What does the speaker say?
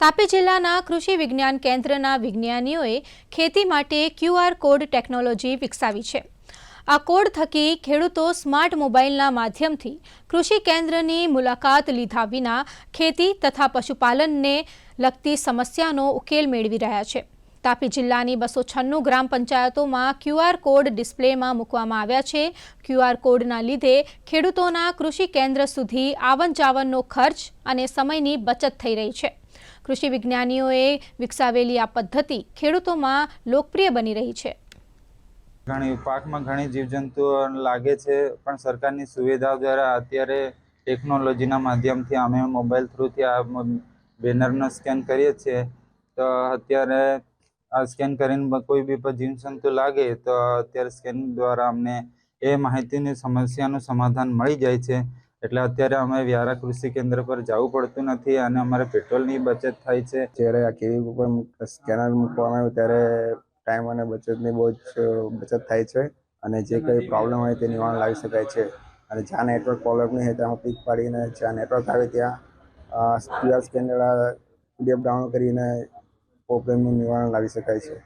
તાપી જિલ્લાના કૃષિ વિજ્ઞાન કેન્દ્રના વિજ્ઞાનીઓએ ખેતી માટે ક્યુઆર કોડ ટેકનોલોજી વિકસાવી છે. આ કોડ થકી ખેડૂતો સ્માર્ટ મોબાઈલના માધ્યમથી કૃષિ કેન્દ્રની મુલાકાત લીધા વિના ખેતી તથા પશુપાલનને લગતી સમસ્યાનો ઉકેલ મેળવી રહ્યા છે. તાપી જિલ્લાની બસો છન્નું ગ્રામ પંચાયતોમાં ક્યુઆર કોડ ડિસ્પ્લેમાં મૂકવામાં આવ્યા છે. ક્યુઆર કોડના લીધે ખેડૂતોના કૃષિ કેન્દ્ર સુધી આવન જાવનનો ખર્ચ અને સમયની બચત થઈ રહી છે. કૃષિ વિજ્ઞાનીઓએ વિકસાવેલી આ પદ્ધતિ ખેડૂતોમાં લોકપ્રિય બની રહી છે. ઘણી પાકમાં ઘણી જીવજંતુઓ લાગે છે, પણ સરકારની સુવિધા દ્વારા અત્યારે ટેકનોલોજીના માધ્યમથી અમે મોબાઈલ થ્રુથી આ બેનરનો સ્કેન કરીએ છીએ. તો અત્યારે આ સ્કેન કરીને કોઈ બી પર જીવજંતુ લાગે તો અત્યારે સ્કેન દ્વારા અમને એ માહિતીની સમસ્યાનું સમાધાન મળી જાય છે. એટલે અત્યારે અમે વ્યારા કૃષિ કેન્દ્ર પર જવું પડતું નથી અને અમારે પેટ્રોલની બચત થાય છે. જ્યારે આ કેવી ઉપર સ્કેનર મૂકવામાં આવ્યું ત્યારે ટાઈમ અને બચતની બહુ જ બચત થાય છે અને જે કંઈ પ્રોબ્લેમ હોય તે નિવારણ લાવી શકાય છે. અને જ્યાં નેટવર્ક પ્રોબ્લેમ નહીં હોય ત્યાં પીક પાડીને જ્યાં નેટવર્ક આવે ત્યાં ક્યુઆર સ્કેનર પીડીએફ ડાઉનલોડ કરીને પ્રોબ્લેમનું નિવારણ લાવી શકાય છે.